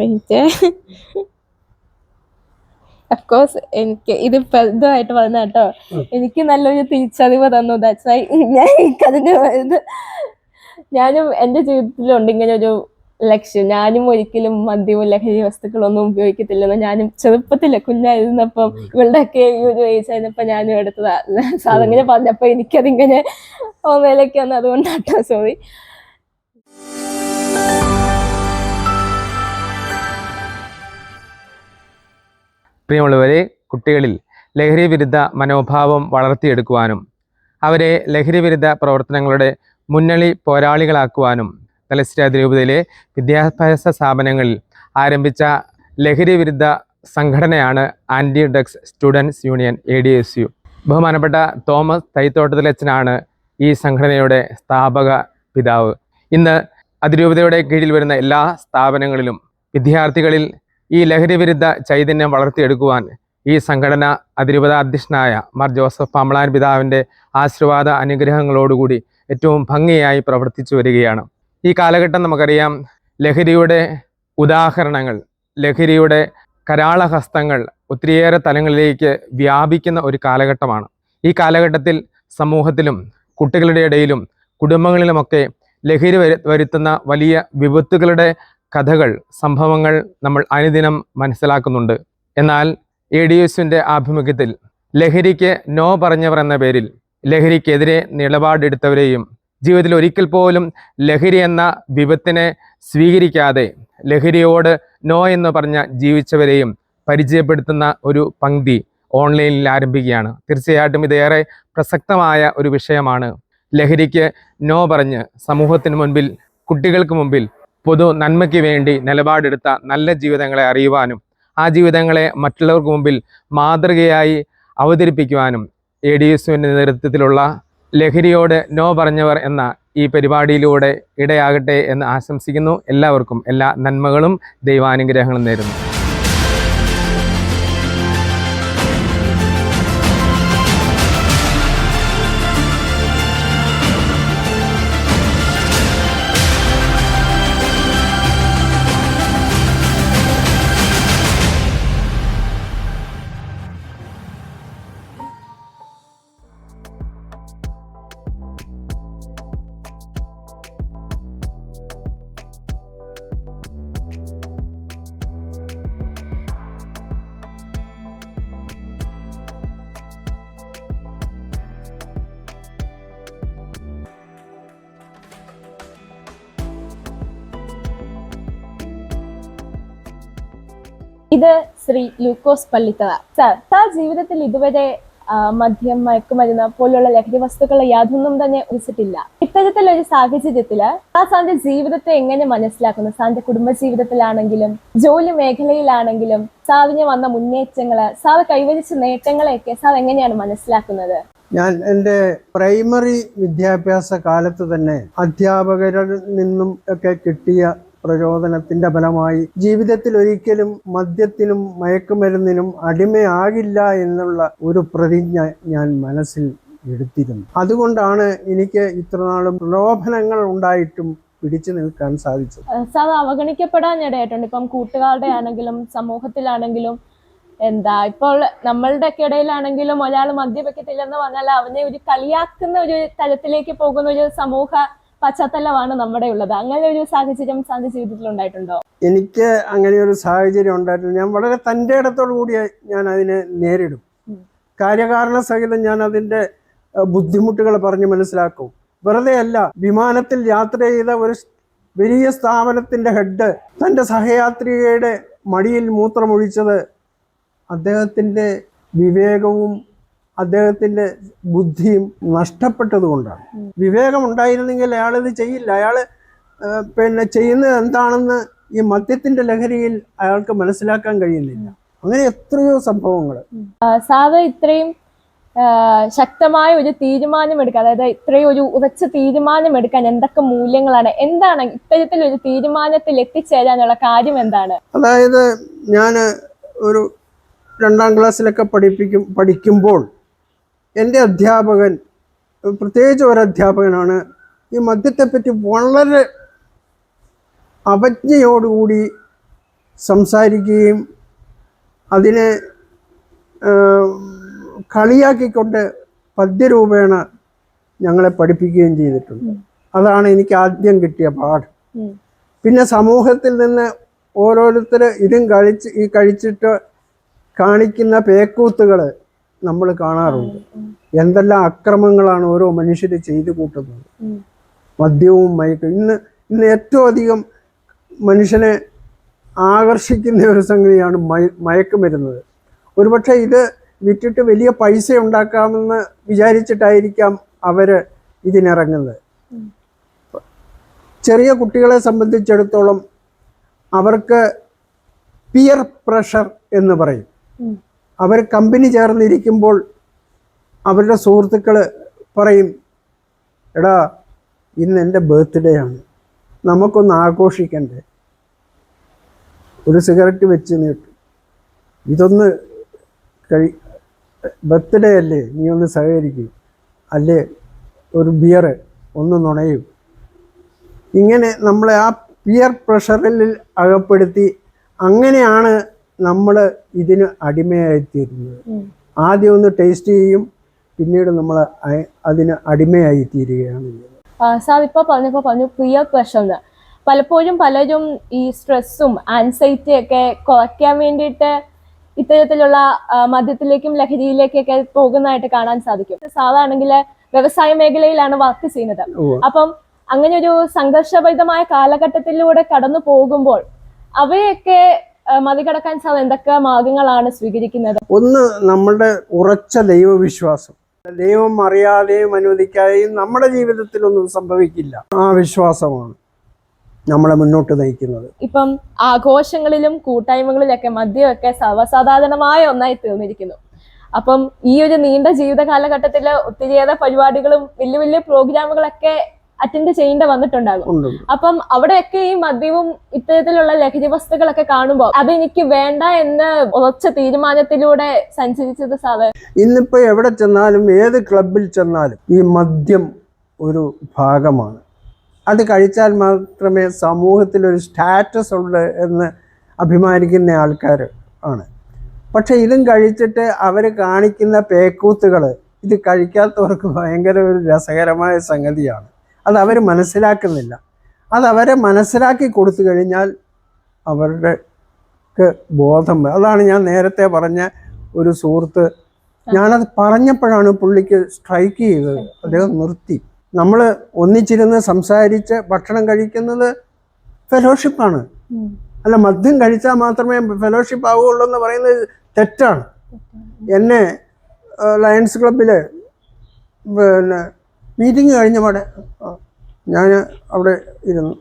Minute of course എനിക്ക് ഇത് ഇതുമായിട്ട് വന്ന കേട്ടോ എനിക്ക് നല്ലൊരു തിരിച്ചറിവ് തന്നു. ദാറ്റ്സ് ഞാൻ എനിക്കതിന് ഇത് ഞാനും എന്റെ ജീവിതത്തിലുണ്ട് ഇങ്ങനെ ഒരു ലക്ഷ്യം. ഞാനും ഒരിക്കലും മദ്യവും ലഹരി വസ്തുക്കളൊന്നും ഉപയോഗിക്കത്തില്ലെന്ന് ഞാനും ചെറുപ്പത്തിൽ കുഞ്ഞായിരുന്നപ്പം ഇവളുടെയൊക്കെ ഈ ഒരു ഏജ് ആയിരുന്നപ്പോൾ ഞാനും എടുത്തതാ. സാറങ്ങനെ പറഞ്ഞപ്പോ എനിക്കതിങ്ങനെ ഓമയിലേക്ക് വന്നു അതുകൊണ്ടാട്ടോ സോറി പ്രിയമുള്ളവരെ കുട്ടികളിൽ ലഹരി വിരുദ്ധ മനോഭാവം വളർത്തിയെടുക്കുവാനും അവരെ ലഹരി വിരുദ്ധ പ്രവർത്തനങ്ങളുടെ മുന്നണി പോരാളികളാക്കുവാനും തലശ്ശേരി അതിരൂപതയിലെ വിദ്യാഭ്യാസ സ്ഥാപനങ്ങളിൽ ആരംഭിച്ച ലഹരി വിരുദ്ധ സംഘടനയാണ് anti drugs students union A D S U ബഹുമാനപ്പെട്ട തോമസ് തൈത്തോട്ടത്തിലച്ചനാണ് ഈ സംഘടനയുടെ സ്ഥാപക പിതാവ്. ഇന്ന് അതിരൂപതയുടെ കീഴിൽ വരുന്ന എല്ലാ സ്ഥാപനങ്ങളിലും വിദ്യാർത്ഥികളിൽ ഈ ലഹരി വിരുദ്ധ ചൈതന്യം വളർത്തിയെടുക്കുവാൻ ഈ സംഘടന അതിരൂപത അധ്യക്ഷനായ മാർ ജോസഫ് പാമ്പളാൻ പിതാവിന്റെ ആശീർവാദ അനുഗ്രഹങ്ങളോടുകൂടി ഏറ്റവും ഭംഗിയായി പ്രവർത്തിച്ചു വരികയാണ്. ഈ കാലഘട്ടം നമുക്കറിയാം ലഹരിയുടെ ഉദാഹരണങ്ങൾ ലഹരിയുടെ കരാളഹസ്തങ്ങൾ ഒത്തിരിയേറെ തലങ്ങളിലേക്ക് വ്യാപിക്കുന്ന ഒരു കാലഘട്ടമാണ്. ഈ കാലഘട്ടത്തിൽ സമൂഹത്തിലും കുട്ടികളുടെ ഇടയിലും കുടുംബങ്ങളിലുമൊക്കെ ലഹരി വരു വരുത്തുന്ന വലിയ വിപത്തുകളുടെ കഥകൾ സംഭവങ്ങൾ നമ്മൾ അനുദിനം മനസ്സിലാക്കുന്നുണ്ട്. എന്നാൽ എ ഡി എസിന്റെ ആഭിമുഖ്യത്തിൽ ലഹരിക്ക് നോ പറഞ്ഞവർ എന്ന പേരിൽ ലഹരിക്കെതിരെ നിലപാടെടുത്തവരെയും ജീവിതത്തിൽ ഒരിക്കൽ പോലും ലഹരി എന്ന വിപത്തിനെ സ്വീകരിക്കാതെ ലഹരിയോട് നോ എന്ന് പറഞ്ഞ ജീവിച്ചവരെയും പരിചയപ്പെടുത്തുന്ന ഒരു പങ്ക്തി ഓൺലൈനിൽ ആരംഭിക്കുകയാണ്. തീർച്ചയായിട്ടും ഇതേറെ പ്രസക്തമായ ഒരു വിഷയമാണ്. ലഹരിക്ക് നോ പറഞ്ഞ് സമൂഹത്തിന് മുൻപിൽ കുട്ടികൾക്ക് മുമ്പിൽ പൊതു നന്മയ്ക്ക് വേണ്ടി നിലപാടെടുത്ത നല്ല ജീവിതങ്ങളെ അറിയുവാനും ആ ജീവിതങ്ങളെ മറ്റുള്ളവർക്ക് മുമ്പിൽ മാതൃകയായി അവതരിപ്പിക്കുവാനും എ ഡി എസുവിന്റെ നേതൃത്വത്തിലുള്ള ലഹരിയോട് നോ പറഞ്ഞവർ എന്ന ഈ പരിപാടിയിലൂടെ ഇടയാകട്ടെ എന്ന് ആശംസിക്കുന്നു. എല്ലാവർക്കും എല്ലാ നന്മകളും ദൈവാനുഗ്രഹങ്ങളും നേരുന്നു. ഇത് ശ്രീ ലൂക്കോസ് പള്ളിത്തറ സാർ സാർ ജീവിതത്തിൽ ഇതുവരെ മദ്യം മയക്കുമരുന്ന് പോലുള്ള ലഹരി വസ്തുക്കളെ യാതൊന്നും തന്നെ ഒഴിച്ചിട്ടില്ല. ഇത്തരത്തിലൊരു സാഹചര്യത്തിൽ ആ സാറിന്റെ ജീവിതത്തെ എങ്ങനെ മനസ്സിലാക്കുന്നു? സാറിന്റെ കുടുംബ ജീവിതത്തിലാണെങ്കിലും ജോലി മേഖലയിലാണെങ്കിലും സാറിന് വന്ന മുന്നേറ്റങ്ങൾ സാർ കൈവരിച്ച നേട്ടങ്ങളെയൊക്കെ സാർ എങ്ങനെയാണ് മനസ്സിലാക്കുന്നത്? ഞാൻ എന്റെ പ്രൈമറി വിദ്യാഭ്യാസ കാലത്ത് തന്നെ അധ്യാപകരിൽ നിന്നും ഒക്കെ കിട്ടിയ പ്രചോദനത്തിന്റെ ഫലമായി ജീവിതത്തിൽ ഒരിക്കലും മദ്യത്തിനും മയക്കുമരുന്നിനും അടിമയാകില്ല എന്നുള്ള ഒരു പ്രതിജ്ഞ ഞാൻ മനസ്സിൽ എടുത്തിരുന്നു. അതുകൊണ്ടാണ് എനിക്ക് ഇത്രനാളും പ്രലോഭനങ്ങൾ ഉണ്ടായിട്ടും പിടിച്ചു നിൽക്കാൻ സാധിച്ചു സാർ അവഗണിക്കപ്പെടാൻ ഇടയായിട്ടുണ്ട്. ഇപ്പം കൂട്ടുകാരുടെ ആണെങ്കിലും സമൂഹത്തിലാണെങ്കിലും എന്താ ഇപ്പോൾ നമ്മളുടെ ഒക്കെ ഇടയിലാണെങ്കിലും ഒരാൾ മദ്യപിക്കത്തില്ലെന്ന് പറഞ്ഞാൽ അവനെ ഒരു കളിയാക്കുന്ന ഒരു തലത്തിലേക്ക് പോകുന്ന ഒരു സമൂഹ പശ്ചാത്തലമാണ് നമ്മുടെ ഉള്ളത് അങ്ങനെ ഒരു സാഹചര്യം സാറിന്റെ ജീവിതത്തിൽ ഉണ്ടായിട്ടുണ്ടോ? എനിക്ക് അങ്ങനെ ഒരു സാഹചര്യം ഉണ്ടായിട്ടില്ല. ഞാൻ വളരെ തന്റെ ഇടത്തോടു കൂടി ഞാൻ അതിനെ നേരിടും. കാര്യകാരണ സഹിതം ഞാൻ അതിന്റെ ബുദ്ധിമുട്ടുകൾ പറഞ്ഞ് മനസ്സിലാക്കും. വെറുതെ അല്ല വിമാനത്തിൽ യാത്ര ചെയ്ത ഒരു വലിയ സ്ഥാപനത്തിന്റെ ഹെഡ് തന്റെ സഹയാത്രികയുടെ മടിയിൽ മൂത്രമൊഴിച്ചത് അദ്ദേഹത്തിന്റെ വിവേകവും അദ്ദേഹത്തിന്റെ ബുദ്ധിയും നഷ്ടപ്പെട്ടതുകൊണ്ടാണ്. വിവേകം ഉണ്ടായിരുന്നെങ്കിൽ അയാൾ ഇത് ചെയ്യില്ല അയാൾ പിന്നെ ചെയ്യുന്നത് എന്താണെന്ന് ഈ മദ്യത്തിന്റെ ലഹരിയിൽ അയാൾക്ക് മനസ്സിലാക്കാൻ കഴിയുന്നില്ല. അങ്ങനെ എത്രയോ സംഭവങ്ങൾ സാവ സാറ് ഇത്രയും ശക്തമായ ഒരു തീരുമാനം എടുക്കുക അതായത് ഇത്രയും ഒരു ഉറച്ച തീരുമാനം എടുക്കാൻ എന്തൊക്കെ മൂല്യങ്ങളാണ് എന്താണ് ഇത്തരത്തിൽ ഒരു തീരുമാനത്തിൽ എത്തിച്ചേരാനുള്ള കാര്യം എന്താണ്? അതായത് ഞാൻ ഒരു രണ്ടാം ക്ലാസ്സിലൊക്കെ പഠിപ്പിക്കും പഠിക്കുമ്പോൾ എന്റെ അധ്യാപകൻ പ്രത്യേകിച്ച് ഒരു അധ്യാപകനാണ് ഈ മദ്യത്തെപ്പറ്റി വളരെ അവജ്ഞയോടുകൂടി സംസാരിക്കുകയും അതിനെ കളിയാക്കിക്കൊണ്ട് പദ്യരൂപേണ ഞങ്ങളെ പഠിപ്പിക്കുകയും ചെയ്തിട്ടുണ്ട്. അതാണ് എനിക്ക് ആദ്യം കിട്ടിയ പാഠം. പിന്നെ സമൂഹത്തിൽ നിന്ന് ഓരോരുത്തർ ഇതും കഴിച്ച് ഈ കഴിച്ചിട്ട് കാണിക്കുന്ന പേക്കൂത്തുകൾ നമ്മൾ കാണാറുണ്ട്. എന്തെല്ലാം അക്രമങ്ങളാണ് ഓരോ മനുഷ്യർ ചെയ്തു കൂട്ടുന്നത്. മദ്യവും മയക്കും ഇന്ന് ഇന്ന് ഏറ്റവും അധികം മനുഷ്യനെ ആകർഷിക്കുന്ന ഒരു സംഗതിയാണ് മയ മയക്കുമരുന്നത്. ഒരുപക്ഷെ ഇത് വിറ്റിട്ട് വലിയ പൈസ ഉണ്ടാക്കാമെന്ന് വിചാരിച്ചിട്ടായിരിക്കാം അവർ ഇതിനിറങ്ങുന്നത്. ചെറിയ കുട്ടികളെ സംബന്ധിച്ചിടത്തോളം അവർക്ക് പിയർ പ്രഷർ എന്ന് പറയും. അവർ കമ്പനി ചേർന്നിരിക്കുമ്പോൾ അവരുടെ സുഹൃത്തുക്കൾ പറയും എടാ ഇന്ന് എന്റെ ബർത്ത്ഡേ ആണ്. നമുക്കൊന്ന് ആഘോഷിക്കണ്ടേ? ഒരു സിഗരറ്റ് വെച്ച് നീട്ടു ഇതൊന്ന് കഴി ബർത്ത്ഡേ അല്ലേ? നീ ഒന്ന് സഹകരിക്കും. അല്ലേ? ഒരു ബിയർ ഒന്ന് നുണയും. ഇങ്ങനെ നമ്മളെ ആ പിയർ പ്രഷറിൽ അകപ്പെടുത്തി അങ്ങനെയാണ് നമ്മൾ ഇതിന് അടിമയായിത്തീരുന്നത്. ആദ്യം ഒന്ന് ടേസ്റ്റ് ചെയ്യും പിന്നീട് നമ്മൾ അതിന് അടിമയായി തീരുകയാണ് സാർ ഇപ്പൊ പറഞ്ഞപ്പോ പറഞ്ഞു പ്രിയ പ്രശ്നം പലപ്പോഴും പലരും ഈ സ്ട്രെസ്സും ആൻസൈറ്റി ഒക്കെ കുറയ്ക്കാൻ വേണ്ടിയിട്ട് ഇത്തരത്തിലുള്ള മദ്യത്തിലേക്കും ലഹരിയിലേക്കൊക്കെ പോകുന്നതായിട്ട് കാണാൻ സാധിക്കും. സാറാണെങ്കിൽ വ്യവസായ മേഖലയിലാണ് വർക്ക് ചെയ്യുന്നത്. അപ്പം അങ്ങനെ ഒരു സംഘർഷഭരിതമായ കാലഘട്ടത്തിലൂടെ കടന്നു പോകുമ്പോൾ അവയൊക്കെ മറികടക്കാൻ സാർ എന്തൊക്കെ മാർഗങ്ങളാണ് സ്വീകരിക്കുന്നത്? ഒന്ന് നമ്മുടെ ഉറച്ച ദൈവവിശ്വാസം. ദൈവം അറിയാതെയും അനുവദിക്കാതെയും നമ്മുടെ ജീവിതത്തിൽ ഒന്നും സംഭവിക്കില്ല. ആ വിശ്വാസമാണ് നമ്മളെ മുന്നോട്ട് നയിക്കുന്നത്. ഇപ്പം ആഘോഷങ്ങളിലും കൂട്ടായ്മകളിലൊക്കെ മദ്യമൊക്കെ സർവസാധാരണമായ ഒന്നായി തീർന്നിരിക്കുന്നു. അപ്പം ഈ ഒരു നീണ്ട ജീവിത കാലഘട്ടത്തിൽ ഒത്തിരിയേറെ പരിപാടികളും വലിയ വലിയ പ്രോഗ്രാമുകളൊക്കെ അറ്റൻഡ് ചെയ്യേണ്ടി വന്നിട്ടുണ്ടാകും. അപ്പം അവിടെയൊക്കെ ഈ മദ്യവും ഇത്തരത്തിലുള്ള ലഹരി വസ്തുക്കളൊക്കെ കാണുമ്പോൾ അതെനിക്ക് വേണ്ട എന്ന് ഉറച്ച തീരുമാനത്തിലൂടെ സഞ്ചരിച്ചത് സാറ്. ഇന്നിപ്പോ എവിടെ ചെന്നാലും ഏത് ക്ലബിൽ ചെന്നാലും ഈ മദ്യം ഒരു ഭാഗമാണ്. അത് കഴിച്ചാൽ മാത്രമേ സമൂഹത്തിൽ ഒരു സ്റ്റാറ്റസ് ഉള്ളു എന്ന് അഭിമാനിക്കുന്ന ആൾക്കാർ ആണ്. പക്ഷേ ഇതും കഴിച്ചിട്ട് അവർ കാണിക്കുന്ന പേക്കൂത്തുകൾ ഇത് കഴിക്കാത്തവർക്ക് ഭയങ്കര ഒരു രസകരമായ സംഗതിയാണ്. അത് അവർ മനസ്സിലാക്കുന്നില്ല. അത് അവരെ മനസ്സിലാക്കി കൊടുത്തു കഴിഞ്ഞാൽ അവരുടെ ബോധം അതാണ് ഞാൻ നേരത്തെ പറഞ്ഞ ഒരു സുഹൃത്ത്. ഞാനത് പറഞ്ഞപ്പോഴാണ് പുള്ളിക്ക് സ്ട്രൈക്ക് ചെയ്തത്. അദ്ദേഹം നിർത്തി. നമ്മൾ ഒന്നിച്ചിരുന്ന് സംസാരിച്ച് ഭക്ഷണം കഴിക്കുന്നത് ഫെലോഷിപ്പാണ് അല്ല മദ്യം കഴിച്ചാൽ മാത്രമേ ഫെലോഷിപ്പ് ആവുകയുള്ളൂ എന്ന് പറയുന്നത് തെറ്റാണ്. എന്നെ ലയൺസ് ക്ലബിൽ പിന്നെ മീറ്റിംഗ് കഴിഞ്ഞ പാടെ ഞാൻ അവിടെ ഇരുന്നു.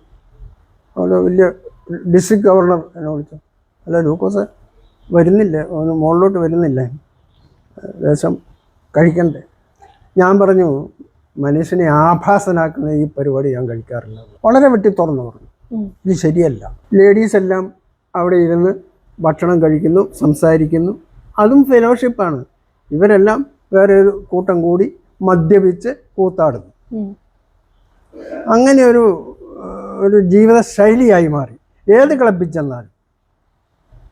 അവിടെ വലിയ ഡിസ്ട്രിക്ട് ഗവർണർ എന്നെ വിളിച്ചു. അല്ല ലൂക്കോസ് വരുന്നില്ല ഒന്ന് മുകളിലോട്ട് വരുന്നില്ല. ദേശം കഴിക്കണ്ടേ. ഞാൻ പറഞ്ഞു മനുഷ്യനെ ആഭാസനാക്കുന്ന ഈ പരിപാടി ഞാൻ കഴിക്കാറില്ല. വളരെ വെട്ടി തുറന്നു പറഞ്ഞു ഇത് ശരിയല്ല. ലേഡീസ് എല്ലാം അവിടെ ഇരുന്ന് ഭക്ഷണം കഴിക്കുന്നു സംസാരിക്കുന്നു. അതും ഫെലോഷിപ്പാണ്. ഇവരെല്ലാം വേറെ ഒരു കൂട്ടം കൂടി മദ്യപിച്ച് കൂത്താടുന്നു. അങ്ങനെ ഒരു ഒരു ജീവിത ശൈലിയായി മാറി. ഏത് ക്ലബിൽ ചെന്നാലും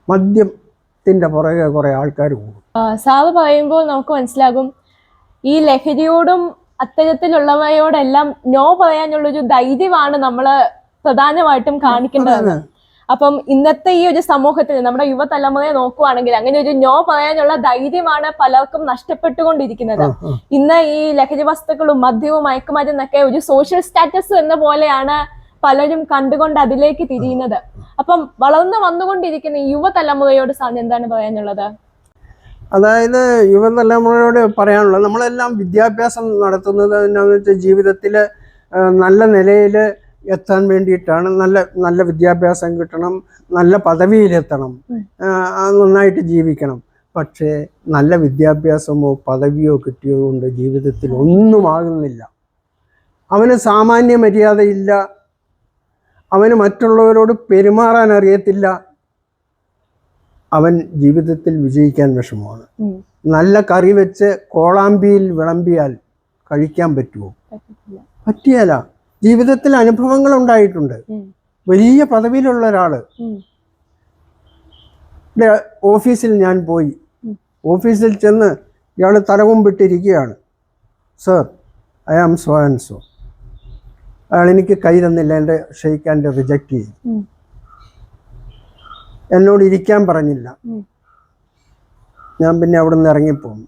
മദ്യത്തിന്റെ പുറകെ കുറേ ആൾക്കാർ കൂടും. സാവ് പറയുമ്പോൾ നമുക്ക് മനസ്സിലാകും ഈ ലഹരിയോടും അത്തരത്തിലുള്ളവയോടെല്ലാം നോ പറയാനുള്ളൊരു ധൈര്യമാണ് നമ്മൾ പ്രധാനമായിട്ടും കാണിക്കേണ്ടത്. അപ്പം ഇന്നത്തെ ഈ ഒരു സമൂഹത്തിൽ നമ്മുടെ യുവതലമുറയെ നോക്കുവാണെങ്കിൽ അങ്ങനെ ഒരു നോ പറയാനുള്ള ധൈര്യമാണ് പലർക്കും നഷ്ടപ്പെട്ടുകൊണ്ടിരിക്കുന്നത്. ഇന്ന് ഈ ലഹരി വസ്തുക്കളും മദ്യവും മയക്കുമരുന്നൊക്കെ ഒരു സോഷ്യൽ സ്റ്റാറ്റസ് എന്ന പോലെയാണ് പലരും കണ്ടുകൊണ്ട് അതിലേക്ക് തിരിയുന്നത്. അപ്പം വളർന്നു വന്നുകൊണ്ടിരിക്കുന്ന യുവതലമുറയോട് സാറിന് എന്താണ് പറയാനുള്ളത്? അതായത് യുവതലമുറയോട് പറയാനുള്ളത് നമ്മളെല്ലാം വിദ്യാഭ്യാസം നടത്തുന്നത് വെച്ചാൽ ജീവിതത്തിൽ നല്ല നിലയിൽ എത്താൻ വേണ്ടിയിട്ടാണ് നല്ല നല്ല വിദ്യാഭ്യാസം കിട്ടണം നല്ല പദവിയിലെത്തണം. നന്നായിട്ട് ജീവിക്കണം. പക്ഷേ നല്ല വിദ്യാഭ്യാസമോ പദവിയോ കിട്ടിയോ കൊണ്ട് ജീവിതത്തിൽ ഒന്നും ആകുന്നില്ല. അവന് സാമാന്യ മര്യാദയില്ല. അവന് മറ്റുള്ളവരോട് പെരുമാറാൻ അറിയത്തില്ല. അവൻ ജീവിതത്തിൽ വിജയിക്കാൻ വിഷമമാണ്. നല്ല കറി വെച്ച് കോളാമ്പിയിൽ വിളമ്പിയാൽ കഴിക്കാൻ പറ്റുമോ? പറ്റത്തില്ല. ജീവിതത്തിൽ അനുഭവങ്ങൾ ഉണ്ടായിട്ടുണ്ട് വലിയ പദവിയിലുള്ള ഒരാൾ. ഓഫീസിൽ ഞാൻ പോയി. ഓഫീസിൽ ചെന്ന് ഇയാൾ തലകുമ്പിട്ടിരിക്കുകയാണ്. Sir I am so and so. അയാൾ എനിക്ക് കൈ തന്നില്ല എന്റെ ഷെയ്ക്ക് ആൻഡ് റിജക്റ്റ് ചെയ്തു. എന്നോട് ഇരിക്കാൻ പറഞ്ഞില്ല. ഞാൻ പിന്നെ അവിടെ നിന്ന് ഇറങ്ങിപ്പോന്നു.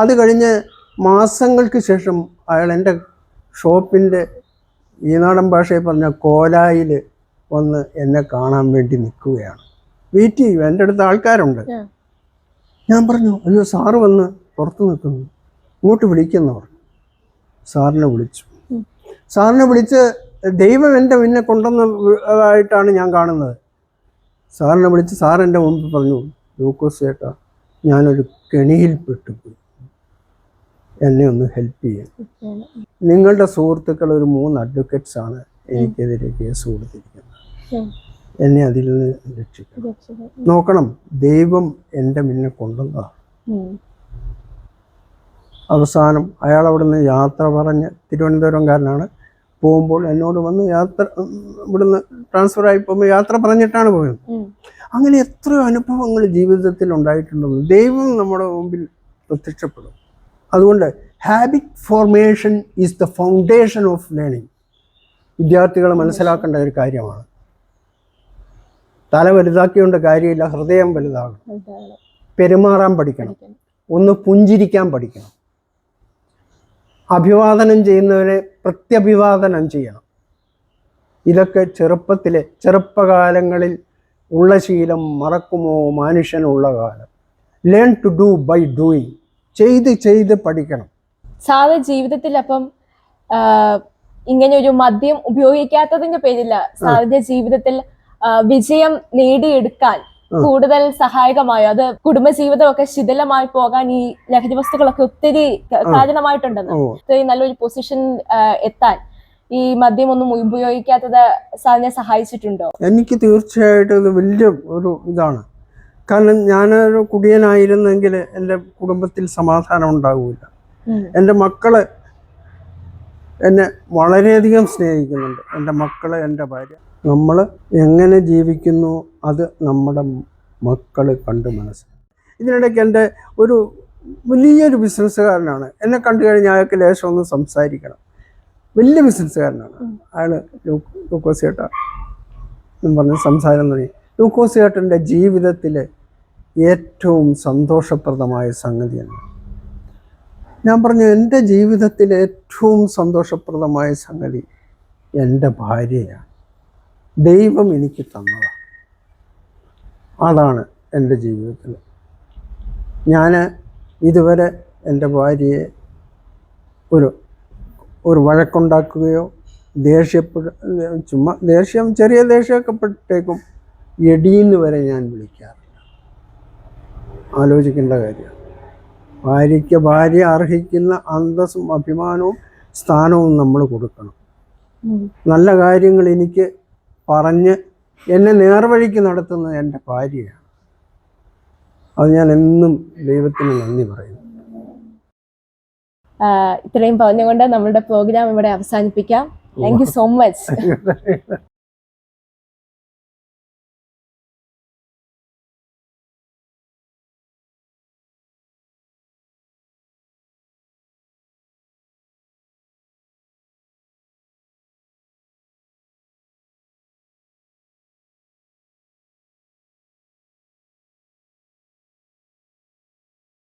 അത് കഴിഞ്ഞ് മാസങ്ങൾക്ക് ശേഷം അയാൾ എന്റെ ഷോപ്പിന്റെ ഈ നാടൻ ഭാഷയിൽ പറഞ്ഞ കോലായിൽ ഒന്ന് എന്നെ കാണാൻ വേണ്ടി നിൽക്കുകയാണ്. വെയിറ്റ് ചെയ്യും എന്റെ അടുത്ത് ആൾക്കാരുണ്ട്. ഞാൻ പറഞ്ഞു അയ്യോ സാറ് വന്ന് പുറത്ത് നിൽക്കുന്നു. ഇങ്ങോട്ട് വിളിക്കുന്ന. പറഞ്ഞു സാറിനെ വിളിച്ചു. സാറിനെ വിളിച്ച് ദൈവം എന്റെ മുന്നെ കൊണ്ടുവന്നതായിട്ടാണ് ഞാൻ കാണുന്നത്. സാറിനെ വിളിച്ച് സാർ എന്റെ മുമ്പിൽ പറഞ്ഞു ലൂക്കോസ് ചേട്ടാ ഞാനൊരു കെണിയിൽ പെട്ടുപോയി. എന്നെ ഒന്ന് ഹെൽപ്പ് ചെയ്യാൻ നിങ്ങളുടെ സുഹൃത്തുക്കൾ ഒരു മൂന്ന് അഡ്വക്കേറ്റ്സ് ആണ് എനിക്കെതിരെ കേസ് കൊടുത്തിരിക്കുന്നത്. എന്നെ അതിൽ നിന്ന് രക്ഷിക്കണം. നോക്കണം ദൈവം എന്റെ മുന്നിൽ കൊണ്ടുവന്നതാണ് അവസാനം അയാൾ അവിടെ നിന്ന് യാത്ര പറഞ്ഞ് തിരുവനന്തപുരംകാരനാണ്. പോകുമ്പോൾ എന്നോട് വന്ന് യാത്ര ഇവിടുന്ന് ട്രാൻസ്ഫർ ആയി പോകുമ്പോൾ യാത്ര പറഞ്ഞിട്ടാണ് പോയത്. അങ്ങനെ എത്രയോ അനുഭവങ്ങൾ ജീവിതത്തിൽ ഉണ്ടായിട്ടുണ്ടെന്ന് ദൈവം നമ്മുടെ മുമ്പിൽ പ്രത്യക്ഷപ്പെടും. അതുകൊണ്ട് habit formation is the foundation of learning വിദ്യാർത്ഥികൾ മനസ്സിലാക്കേണ്ട ഒരു കാര്യമാണ്. തല വലുതാക്കിയോണ്ട് കാര്യമില്ല ഹൃദയം വലുതാകണം. പെരുമാറാൻ പഠിക്കണം. പഠിക്കണം. ഒന്ന് പുഞ്ചിരിക്കാൻ പഠിക്കണം. അഭിവാദനം ചെയ്യുന്നവരെ പ്രത്യഭിവാദനം ചെയ്യണം. ഇതൊക്കെ ചെറുപ്പത്തിലെ ചെറുപ്പകാലങ്ങളിൽ ഉള്ള ശീലം മറക്കുമോ മനുഷ്യനുള്ള കാലം? Learn to do by doing ചെയ്ത് ചെയ്ത് പഠിക്കണം. സാറ് ജീവിതത്തിൽ അപ്പം ഇങ്ങനെ ഒരു മദ്യം ഉപയോഗിക്കാത്തതിന്റെ പേരില്ല സാറിന്റെ ജീവിതത്തിൽ വിജയം നേടിയെടുക്കാൻ കൂടുതൽ സഹായകമായോ? അത് കുടുംബജീവിതമൊക്കെ ശിഥിലമായി പോകാൻ ഈ ലഹരി വസ്തുക്കളൊക്കെ ഒത്തിരി കാരണമായിട്ടുണ്ടെന്ന്. നല്ലൊരു പൊസിഷൻ എത്താൻ ഈ മദ്യം ഒന്നും ഉപയോഗിക്കാത്തത് സാറിനെ സഹായിച്ചിട്ടുണ്ടോ? എനിക്ക് തീർച്ചയായിട്ടും ഇത് വലിയ ഒരു ഇതാണ്. കാരണം ഞാനൊരു കുടിയനായിരുന്നെങ്കിൽ എന്റെ കുടുംബത്തിൽ സമാധാനം ഉണ്ടാകില്ല എന്റെ മക്കൾ എന്നെ വളരെയധികം സ്നേഹിക്കുന്നുണ്ട്. എന്റെ മക്കൾ എന്റെ ഭാര്യ. നമ്മൾ എങ്ങനെ ജീവിക്കുന്നു അത് നമ്മുടെ മക്കൾ കണ്ട് മനസ്സിലാക്കും. ഇതിനിടയ്ക്ക് എന്റെ ഒരു വലിയൊരു ബിസിനസ്സുകാരനാണ്. എന്നെ കണ്ടു കഴിഞ്ഞാൽ അയാൾക്ക് ലേശം ഒന്ന് സംസാരിക്കണം. വലിയ ബിസിനസ്സുകാരനാണ്. അയാൾ ലൂക്കോസ് ചേട്ടാ എന്നും പറഞ്ഞ് സംസാരം തുടങ്ങി. ലൂക്കോസ് ചേട്ടന്റെ ജീവിതത്തിലെ ഏറ്റവും സന്തോഷപ്രദമായ സംഗതിയാണ്. ഞാൻ പറഞ്ഞു എന്റെ ജീവിതത്തിൽ ഏറ്റവും സന്തോഷപ്രദമായ സംഗതി എന്റെ ഭാര്യയാണ്. ദൈവം എനിക്ക് തന്നതാണ്. അതാണ് എന്റെ ജീവിതത്തിൽ. ഞാൻ ഇതുവരെ എന്റെ ഭാര്യയെ ഒരു ഒരു വഴക്കുണ്ടാക്കുകയോ ദേഷ്യപ്പെട ചുമ്മാ ദേഷ്യം ചെറിയ ദേഷ്യമൊക്കെ പെട്ടേക്കും. എടീന്ന് വരെ ഞാൻ വിളിക്കാറില്ല ആലോചിക്കേണ്ട കാര്യമാണ് ഭാര്യയ്ക്ക് ഭാര്യ അർഹിക്കുന്ന അന്തസ്സും അഭിമാനവും സ്ഥാനവും നമ്മൾ കൊടുക്കണം. നല്ല കാര്യങ്ങൾ എനിക്ക് പറഞ്ഞ് എന്നെ നേർവഴിക്ക് നടത്തുന്നത് എന്റെ ഭാര്യയാണ്. അത് ഞാൻ എന്നും ദൈവത്തിന് നന്ദി പറയുന്നു. ഇത്രയും പറഞ്ഞുകൊണ്ട് നമ്മളുടെ പ്രോഗ്രാം ഇവിടെ അവസാനിപ്പിക്കാം. Thank you so much